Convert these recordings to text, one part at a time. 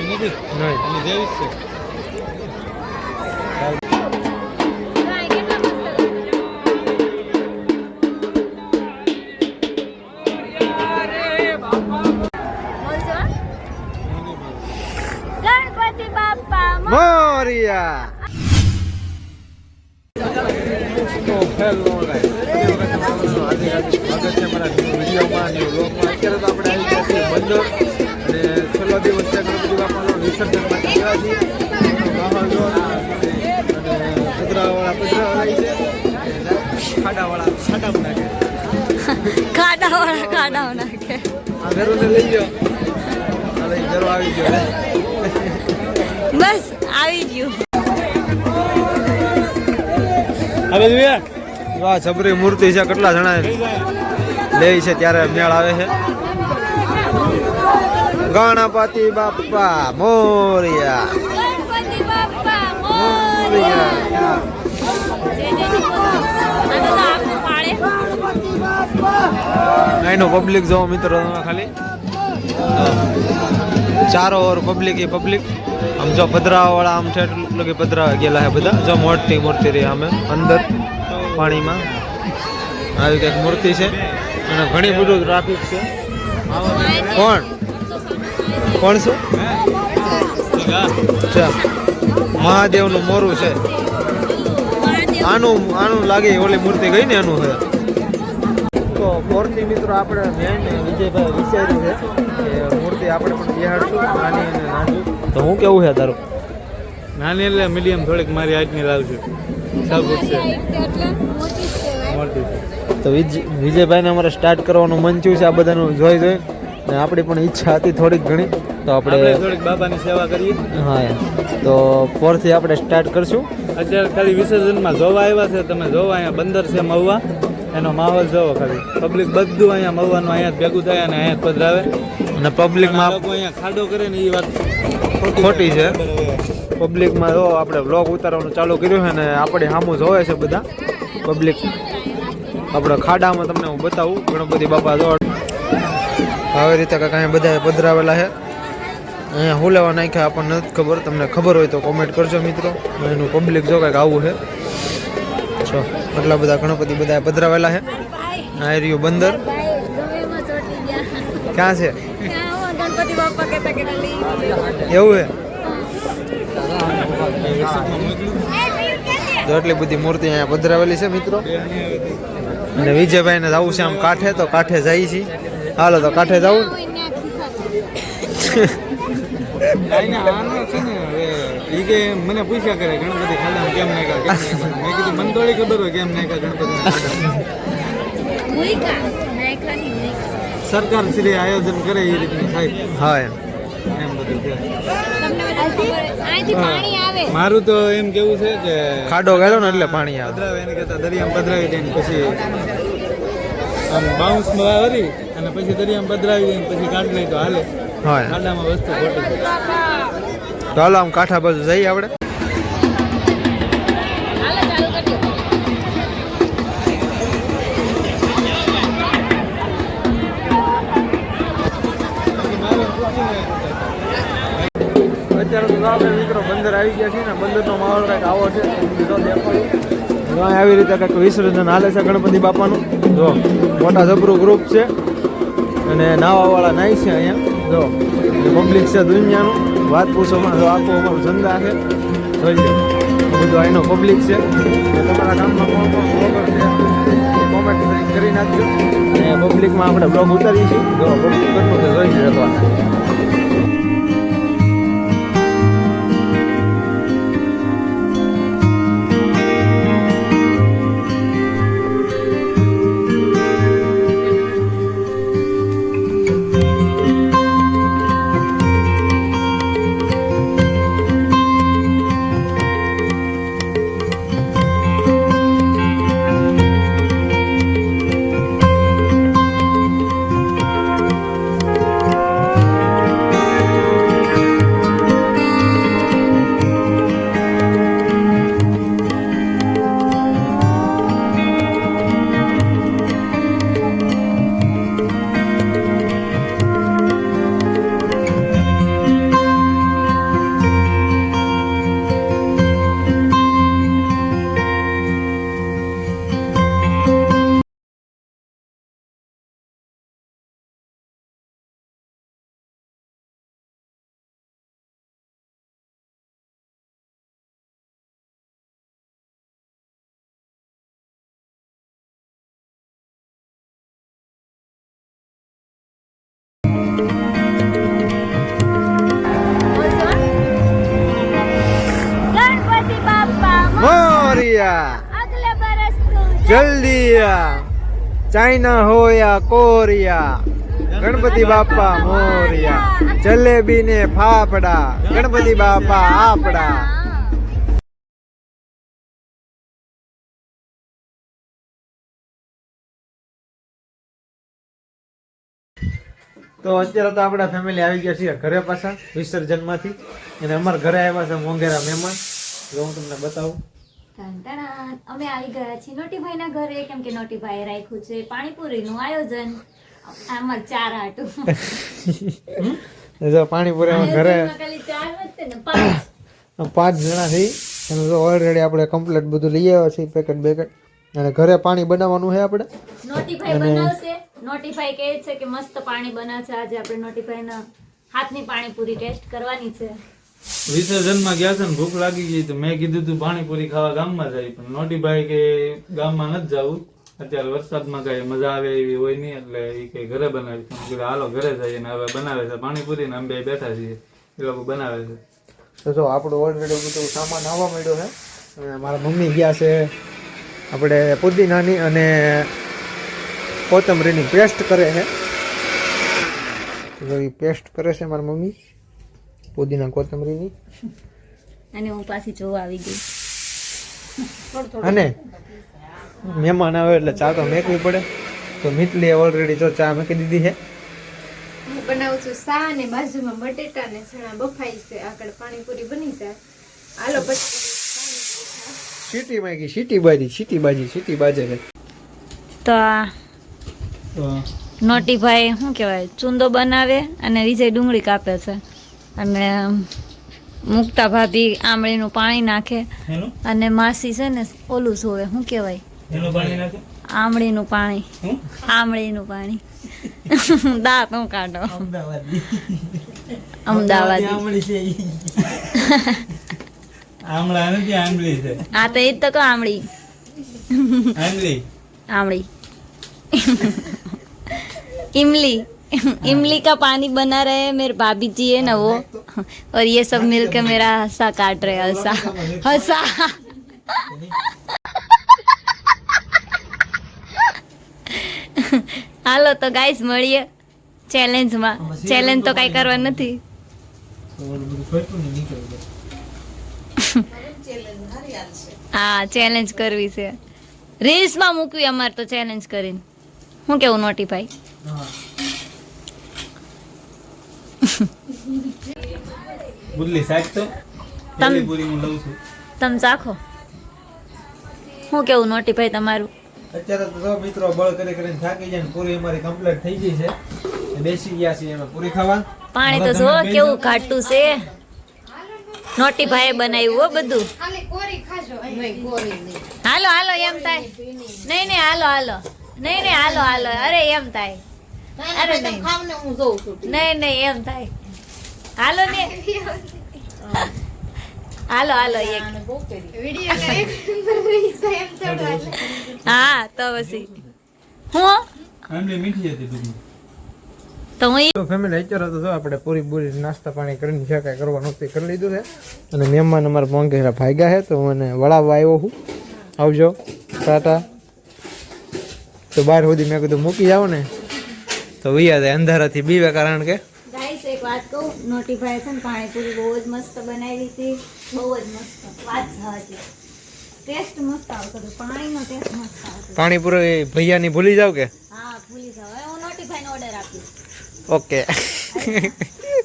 નથી નહીં એની જેવી છે મોરિયા તો હેલો ગાઈસ આજે સ્વાગત છે મારા વિડીયોમાં અને વ્લોગમાં અત્યારે તો આપણે આવી ગયા છીએ બંદર અને છેલ્લો દિવસ છે ગણપતિ બાપાનો વિસર્જન માટે ગયા છીએ. માહોલ જો અને પધરાવાળા પધરાવાળા છે. ખાડાવાળા ખાડા બનાવે ખાડા વાળા ખાડા નાખે. આ ઘરોને લઈ ગયો આ લઈ આવી ગયો. બસ આવી ગયું. હવે જોઈએ વાહ જબરી મૂર્તિ છે. કેટલા જણા લે છે ત્યારે મેળ આવે છે. ગણપતિ બાપા મોરિયા. અહીંનું પબ્લિક જોવો મિત્રો તમે ખાલી. ચારો ઓર પબ્લિક એ પબ્લિક આમ જો પધરાવા વાળા આમ છે એટલું કે પધરાવા ગયેલા છે બધા. જો મોટી મૂર્તિ રહી અમે અંદર પાણીમાં. આવી કંઈક મૂર્તિ છે. અને ઘણી બધું ટ્રાફિક છે. કોણ? કોણ છે? મહાદેવનું મોરું છે. આનું આનું લાગે ઓલી મૂર્તિ ગઈ ને એનું છે તો મૂર્તિ મિત્રો આપણે મેન વિજયભાઈ વિચાર્યું છે કે મૂર્તિ આપણે પણ બિહાડશું નાની અને નાની તો હું કેવું છે તારું? નાની એટલે મીડિયમ થોડીક મારી આજની લાવજો સાબુત છે. તો વિજ- વિજયભાઈને અમારે સ્ટાર્ટ કરવાનું મન થયું છે આ બધાનું જોઈ જોઈ ને આપણી પણ ઈચ્છા હતી થોડીક ઘણી તો આપણે થોડીક બાબાની સેવા કરીએ. હા તો ફોરથી આપણે સ્ટાર્ટ કરશું. અત્યારે ખાલી વિસર્જનમાં જોવા આવ્યા છે તમે જોવા અહીંયા બંદર છે મહુવા. એનો માહોલ જોવો ખાલી. પબ્લિક બધું અહીંયા મહુવાનું અહીંયા ભેગું થાય અને અહીંયા પધરાવે. અને પબ્લિકમાં લોકો અહીંયા ખાડો કરે ને એ વાત ખોટી છે. પબ્લિકમાં જો આપણે વ્લોગ ઉતારવાનું ચાલુ કર્યું છે ને આપણે સામું જોવે છે બધા. પબ્લિક આપણે ખાડામાં તમને હું બતાવું ગણપતિ બાપા જો આવી રીતે કાંઈ અહીંયા બધા પધરાવેલા છે. અહીંયા હું નાખ્યા આપણને નથી ખબર. તમને ખબર હોય તો કોમેન્ટ કરજો મિત્રો. એનું પબ્લિક જો કાંઈક આવું છે. છો આટલા બધા ગણપતિ બધા પધરાવેલા છે. આ બંદર. ક્યાં છે? એવું છે? તો એટલી બધી મૂર્તિ અહીંયા પધરાવેલી છે મિત્રો. અને વિજયભાઈને જવું છે આમ કાંઠે, તો કાંઠે જાય છીએ હાલો તો કાંઠે જવું આઈને આનો છે ને હવે ઈ કે મને પૂછ્યા કરે ગણપતિ ખાડામાં કેમ નાખ્યા મેં કીધું મને થોડી ખબર હોય કેમ નાખ્યા ગણપતિ સરકાર શ્રી આયોજન કરે એ રીતનું થાય. હા એમ. એમ બધું મારું તો એમ કેવું છે કે ખાડો ગયો ને એટલે પાણી આવે. એને કહેતા દરિયામાં પધરાવી દે ને પછી આમ બાઉન્સ વરી અને પછી દરિયામાં પધરાવી દઈએ પછી કાઢી લઈ તો હાલે. ખાડામાં વસ્તુ ખોટી તો હાલો આમ કાંઠા બાજુ જઈએ આપણે. અત્યારે તો આપણે મિત્રો બંદર આવી ગયા છે ને બંદરનો માહોલ કંઈક આવો છે. આવી રીતે કંઈક વિસર્જન હાલે છે ગણપતિ બાપાનું. જો મોટા જબરું ગ્રુપ છે. અને નાવાવાળા નાય છે અહીંયા. જો પબ્લિક છે દુનિયાનું. વાત પૂછોમાં જો આખું અમારું ધંધા છે. જોઈએ બધું અહીંનો પબ્લિક છે. તમારા ગામમાં કોણ કોણ બ્લોગર છે? કોમેન્ટ કરી નાખજો અને પબ્લિકમાં આપણે બ્લોગ ઉતારીશું. જો પબ્લિક કરવું છે જોઈ શકો જલ્દી ચાઇના હો યા કોરિયા. ગણપતિ બાપા મોરિયા. જલેબી ને ફાફડા. ગણપતિ બાપા આપડા. તો અત્યારે તો આપણા ફેમિલી આવી ગયા છીએ ઘરે પાછા વિસર્જનમાંથી. અને અમારા ઘરે આવ્યા છે મોંઘેરા મહેમાન. જો હું તમને બતાવું. અમે આવી ગયા છીએ નોટીભાઈના ઘરે કેમ કે નોટીભાઈ રાખ્યું છે પાણીપુરીનું આયોજન. આમાં ચાર આટું. જો ઘરે પાંચ. જણા થઈ અને ઓલરેડી આપણે કમ્પ્લીટ બધું લઈ આવ્યા છીએ પેકેટ બેકેટ. અને ઘરે પાણી બનાવવાનું છે આપણે? નોટીફાઈ બનાવશે. નોટીફાઈ કહે છે કે મસ્ત પાણી બનાવશે. આજે આપણે નોટીફાઈના હાથની પાણીપુરી ટેસ્ટ કરવાની છે. વિસર્જનમાં ગયા છે ને ભૂખ લાગી ગઈ તો મેં કીધું તું પાણીપુરી ખાવા ગામમાં જાય, પણ નોટીભાઈ કે ગામમાં નથી જવું. અત્યારે વરસાદમાં કઈ મજા આવે એવી હોય નહીં, એટલે એ કઈ ઘરે બનાવી હાલો, ઘરે જઈએ હવે બનાવે છે પાણીપુરી ને અમે બેઠા છીએ. એ લોકો બનાવે છે. તો જો, આપણું ઓલરેડી બધું સામાન આવવા માંડ્યો છે. અને મારા મમ્મી ગયા છે. આપણે પુદીનાની અને કોથમરીની પેસ્ટ કરે છે. એ પેસ્ટ કરે છે મારા મમ્મી. પુદીના કોથમરીની. અને હું પાછી જોવા આવી ગઈ. અને મહેમાન આવે એટલે ચા તો મેકવી પડે. તો મિતલીએ ઓલરેડી જો ચા મૂકી દીધી છે. હું બનાવું છું સા અને બાજુમાં બટેટા ને ચણા બફાઈ છે. આગળ પાણીપુરી બની જાય. આલો પછી સીટી માંગી સીટી બાજી સીટી બાજી સીટી બાજે છે. તો નોટી નોટીભાઈ શું કહેવાય ચૂંદો બનાવે અને વિજય ડુંગળી કાપે છે. અને મુક્તા ભાભી આમળીનું પાણી નાખે. અને માસી છે ને ઓલું જોવે શું કહેવાય? આમળીનું પાણી. આમળીનું પાણી. દાંત હું કાઢો. અમદાવાદ. આ તો એ જ તો કહો આમળી. આમળી આમળી. ઇમલી. इमली का पानी बना रहे हैं मेरे भाभी जी है ना वो और ये सब मिलकर मेरा हंसा काट रहे हैं हंसा हंसा હાલો તો ગાઈસ મળીએ ચેલેન્જમાં ચેલેન્જ તો કઈ કરવા નથી હા ચેલેન્જ કરવી છે રીલ્સમાં મૂકવી અમારે તો ચેલેન્જ કરીને હું કેવું નોટીફાઈ બુદલી સાહેબ તો? તમ- પૂરી હું લઉં છું. તમે ચાખો. હું કેવું નોટીફાઈ તમારું? અત્યારે તો જો મિત્રો બળ કરી કરીને થાકી જાય ને પૂરી અમારી કમ્પ્લીટ થઈ ગઈ છે. બેસી ગયા છીએ અમે પૂરી ખાવા. પાણી તો જો કેવું. ઘાટું છે. નોટીભાઈએ બનાવ્યું હો બધું. ખાલી કોરી ખાજો નહીં કોરી નહીં. હાલો હાલો એમ થાય. નહીં નહીં હાલો હાલો. નહીં નહીં હાલો હાલો. અરે એમ થાય. અરે નહીં. હું જોઉં છું નહીં નહીં એમ થાય. હાલો ને. હાલો હાલો એક. હા તો પછી. હું આંબલી મીઠી હતી ટૂંકમાં તો હું તો ફેમિલી અત્યારે તો જો આપણે પૂરી પૂરી નાસ્તા પાણી કરીને જે કાંઈ કરવાનું કરી લીધું છે. અને મહેમાન અમારા મોંઘેરા ભાગ્યા છે તો મને વળાવવા આવ્યો હું આવજો ટાટા. તો બહાર સુધી મેં કીધું મૂકી જાઓ ને. તો વૈયા જાય અંધારાથી બીવે કારણ કે? ગાઈસ એક વાત કહું નોટીભાઈ છે ને પાણીપુરી બહુ જ મસ્ત બનાવી હતી. બહુ જ મસ્ત. વાત સાચી. ટેસ્ટ મસ્ત આવતો હતો. પાણીનો ટેસ્ટ મસ્ત આવતો પાણીપુરી ભૈયાની ભૂલી જાવ કે? હા ભૂલી જાવ. હવે હું નોટીભાઈને ઓર્ડર આપીશ. ઓકે.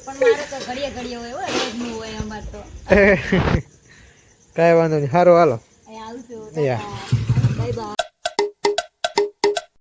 પણ મારે તો ઘડીએ ઘડીએ હોય હો, રોજનું હોય અમારે તો. કાંઈ વાંધો નહીં. સારું હાલો. આવજો. Bye bye